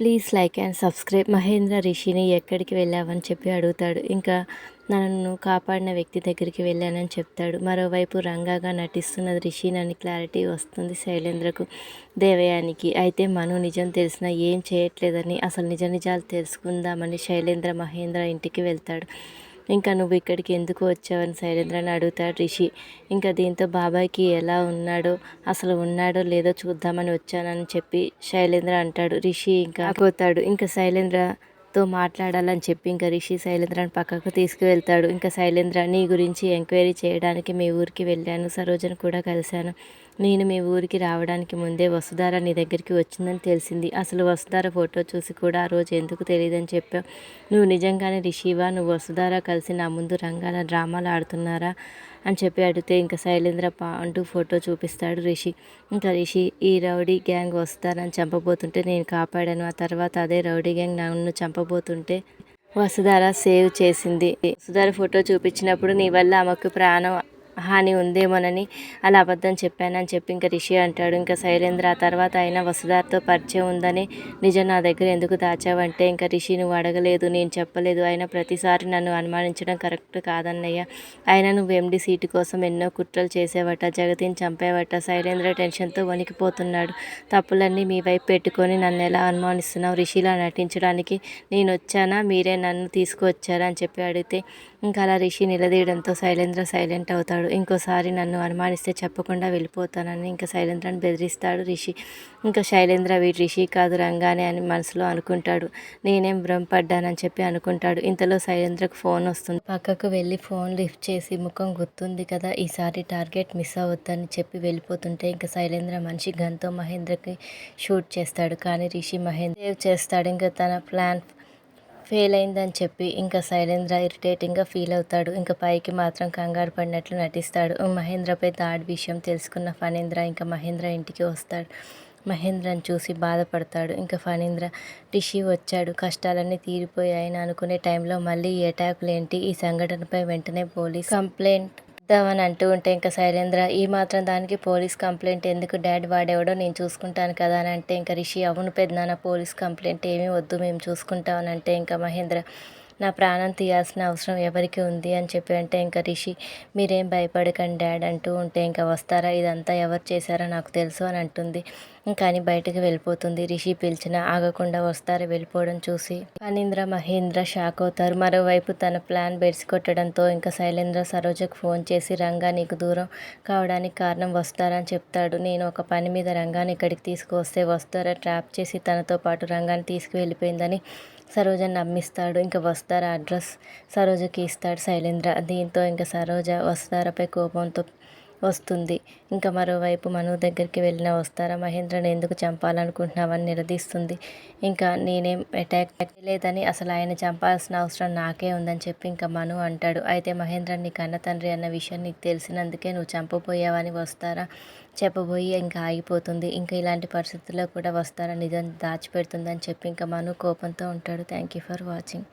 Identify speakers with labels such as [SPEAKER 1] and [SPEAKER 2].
[SPEAKER 1] Please like and subscribe. Mahendra రిషిని ఎక్కడికి వెళ్ళావని చెప్పి అడుగుతాడు. ఇంకా నన్ను కాపాడిన వ్యక్తి దగ్గరికి వెళ్ళానని చెప్తాడు. మరోవైపు రంగాగా నటిస్తున్న రిషి నన్ను క్లారిటీ వస్తుంది శైలేంద్రకు దేవయానికి. అయితే మను నిజం తెలిసినా ఏం చేయట్లేదని అసలు నిజ నిజాలు తెలుసుకుందామని శైలేంద్ర మహేంద్ర ఇంటికి వెళ్తాడు. ఇంకా నువ్వు ఇక్కడికి ఎందుకు వచ్చావని శైలేంద్రని అడుగుతాడు రిషి. ఇంకా దీంతో బాబాయ్కి ఎలా ఉన్నాడో అసలు ఉన్నాడో లేదో చూద్దామని వచ్చానని చెప్పి శైలేంద్ర అంటాడు. రిషి ఇంకా పోతాడు ఇంకా శైలేంద్రతో మాట్లాడాలని చెప్పి ఇంకా రిషి శైలేంద్రని పక్కకు తీసుకువెళ్తాడు. ఇంకా శైలేంద్ర నీ గురించి ఎంక్వైరీ చేయడానికి మీ ఊరికి వెళ్ళాను. సరోజను కూడా కలిశాను. నేను మీ ఊరికి రావడానికి ముందే వసుధార నీ దగ్గరికి వచ్చిందని తెలిసింది. అసలు వసుధార ఫోటో చూసి కూడా ఆ రోజు ఎందుకు తెలియదని చెప్పావు? నువ్వు నిజంగానే రిషివా? నువ్వు వసుధార కలిసి నా ముందు రంగాల డ్రామాలు ఆడుతున్నారా? అని చెప్పి అడిగితే ఇంకా శైలేంద్ర పా అంటూ ఫోటో చూపిస్తాడు రిషి. ఇంకా రిషి ఈ రౌడీ గ్యాంగ్ వస్తారని చంపబోతుంటే నేను కాపాడాను. ఆ తర్వాత అదే రౌడీ గ్యాంగ్ నన్ను చంపబోతుంటే వసుధార సేవ్ చేసింది. వసుధార ఫోటో చూపించినప్పుడు నీ వల్ల ఆమెకు ప్రాణం హాని ఉందేమోనని అలా అబద్ధం చెప్పానని చెప్పి ఇంకా రిషి అంటాడు. ఇంకా శైలేంద్ర ఆ తర్వాత అయినా వసుదార్తో పరిచయం ఉందని నిజం నా దగ్గర ఎందుకు దాచావంటే ఇంకా రిషి నువ్వు అడగలేదు నేను చెప్పలేదు. అయినా ప్రతిసారి నన్ను అనుమానించడం కరెక్ట్ కాదన్నయ్య. అయినా నువ్వు ఎండి సీటు కోసం ఎన్నో కుట్రలు చేసేవట జగతిని చంపేవట శైలేంద్ర టెన్షన్తో వణికిపోతున్నాడు. తప్పులన్నీ మీ వైపు పెట్టుకొని నన్ను ఎలా అనుమానిస్తున్నావు? రిషిలా నటించడానికి నేను వచ్చానా? మీరే నన్ను తీసుకువచ్చారా? అని చెప్పి అడిగితే ఇంకా అలా రిషి నిలదీయడంతో శైలేంద్ర సైలెంట్ అవుతాడు. ఇంకోసారి నన్ను అనుమానిస్తే చెప్పకుండా వెళ్ళిపోతానని ఇంకా శైలేంద్రని బెదిరిస్తాడు రిషి. ఇంకా శైలేంద్ర వీటి రిషి కాదు రంగానే అని మనసులో అనుకుంటాడు. నేనేం భ్రమపడ్డానని చెప్పి అనుకుంటాడు. ఇంతలో శైలేంద్రకు ఫోన్ వస్తుంది. పక్కకు వెళ్ళి ఫోన్ లిఫ్ట్ చేసి ముఖం గుర్తుంది కదా ఈసారి టార్గెట్ మిస్ అవ్వద్దని చెప్పి వెళ్ళిపోతుంటే ఇంకా శైలేంద్ర మనిషి గన్తో మహేంద్రకి షూట్ చేస్తాడు. కానీ రిషి మహేంద్ర సేవ్ చేస్తాడు? ఇంకా తన ప్లాన్ ఫెయిల్ అయిందని చెప్పి ఇంకా శైలేంద్ర ఇరిటేటింగ్గా ఫీల్ అవుతాడు. ఇంకా పైకి మాత్రం కంగారు పడినట్లు నటిస్తాడు. మహేంద్రపై దాడి విషయం తెలుసుకున్న ఫణీంద్ర ఇంకా మహేంద్ర ఇంటికి వస్తాడు. మహేంద్రని చూసి బాధపడతాడు. ఇంకా ఫణీంద్ర రిషి వచ్చాడు. కష్టాలన్నీ తీరిపోయాయని అనుకునే టైంలో మళ్ళీ ఈ అటాకులు ఏంటి? ఈ సంఘటనపై వెంటనే పోలీస్ కంప్లైంట్ ఇద్దామని అంటూ ఉంటే ఇంకా శైలేంద్ర ఈ మాత్రం దానికి పోలీస్ కంప్లైంట్ ఎందుకు డాడ్ వాడేవాడో నేను చూసుకుంటాను కదా అని అంటే ఇంకా రిషి అవును పెద్దనాన్న పోలీస్ కంప్లైంట్ ఏమీ వద్దు మేము చూసుకుంటామని అంటే ఇంకా మహేంద్ర నా ప్రాణం తీయాల్సిన అవసరం ఎవరికి ఉంది అని చెప్పి అంటే ఇంకా రిషి మీరేం భయపడకండి డాడ్ అంటూ ఉంటే ఇంకా వస్తారా? ఇదంతా ఎవరు చేశారో నాకు తెలుసు అని అంటుంది. కానీ బయటకు వెళ్ళిపోతుంది. రిషి పిలిచిన ఆగకుండా వస్తారు వెళ్ళిపోవడం చూసి. ఫణీంద్ర మహేంద్ర షాక్ అవుతారు. మరోవైపు తన ప్లాన్ బెడిసి కొట్టడంతో ఇంకా శైలేంద్ర సరోజకు ఫోన్ చేసి రంగా నీకు దూరం కావడానికి కారణం వస్తారని చెప్తాడు. నేను ఒక పని మీద రంగాన్ని ఇక్కడికి తీసుకువస్తే వస్తారా? ట్రాప్ చేసి తనతో పాటు రంగాన్ని తీసుకువెళ్ళిపోయిందని సరోజని నమ్మిస్తాడు ఇంకా వస్తార అడ్రస్? సరోజకి ఇస్తాడు శైలేంద్ర. దీంతో ఇంకా సరోజ వస్తారపై కోపంతో వస్తుంది. ఇంకా మరోవైపు మను దగ్గరికి వెళ్ళిన వస్తారా? మహేంద్రని ఎందుకు చంపాలనుకుంటున్నావని నిలదీస్తుంది. ఇంకా నేనేం అటాక్ లేదని అసలు ఆయన చంపాల్సిన అవసరం నాకే ఉందని చెప్పి ఇంకా మను అంటాడు. అయితే మహేంద్ర నీ కన్న తండ్రి అన్న విషయం నీకు తెలిసినందుకే నువ్వు చంపబోయావని వస్తారా? చెప్పబోయి ఇంకా ఆగిపోతుంది. ఇంకా ఇలాంటి పరిస్థితుల్లో కూడా వస్తారా? నిజం దాచిపెడుతుందని చెప్పి ఇంకా మను కోపంతో ఉంటాడు. Thank you for watching